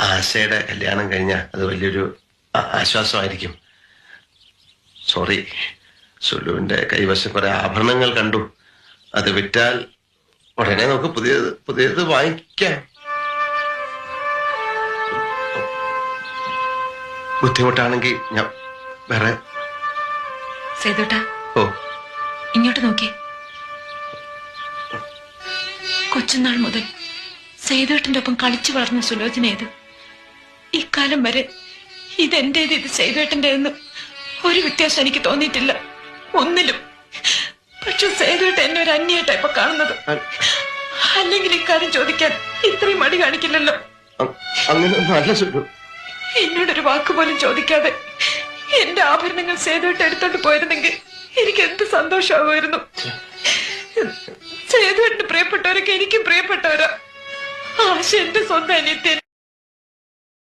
ആശയുടെ കല്യാണം കഴിഞ്ഞാൽ അത് വലിയൊരു ആശ്വാസമായിരിക്കും. സോറി സുലുവിന്റെ കൈവശം കുറെ ആഭരണങ്ങൾ കണ്ടു. അത് വിറ്റാൽ ഉടനെ നമുക്ക് പുതിയത് പുതിയത് വാങ്ങിക്കാം. ബുദ്ധിമുട്ടാണെങ്കിൽ ഞാൻ വേറെ ഓ. ഇങ്ങോട്ട് നോക്കി. കൊച്ചുനാൾ മുതൽ സേതുവേട്ടന്റെ ഒപ്പം കളിച്ചു വളർന്ന സുലോചന ഏത് ഇക്കാലം വരെ ഇതെന്റേത് ഇത് സേതുവേട്ടന്റേതെന്ന് ഒരു വ്യത്യാസം എനിക്ക് തോന്നിയിട്ടില്ല. ഒന്നിലും. പക്ഷെ സേതുവേട്ടൻ എന്നെ ഒരു അന്യായിട്ടാ ഇപ്പൊ കാണുന്നത്. അല്ലെങ്കിൽ ഇക്കാര്യം ചോദിക്കാൻ ഇത്രയും മടി കാണിക്കില്ലല്ലോ. എന്നോടൊരു വാക്ക് പോലും ചോദിക്കാതെ എന്റെ ആഭരണങ്ങൾ സേതുവിട്ട് എടുത്തോണ്ട് പോയിരുന്നെങ്കിൽ എനിക്ക് എന്ത് സന്തോഷമാകുമായിരുന്നു സേതുവിന്റെ പ്രിയപ്പെട്ടവരൊക്കെ എനിക്കും പ്രിയപ്പെട്ടവരാ. ആശ എന്റെ സ്വന്തം അനിയത്തെ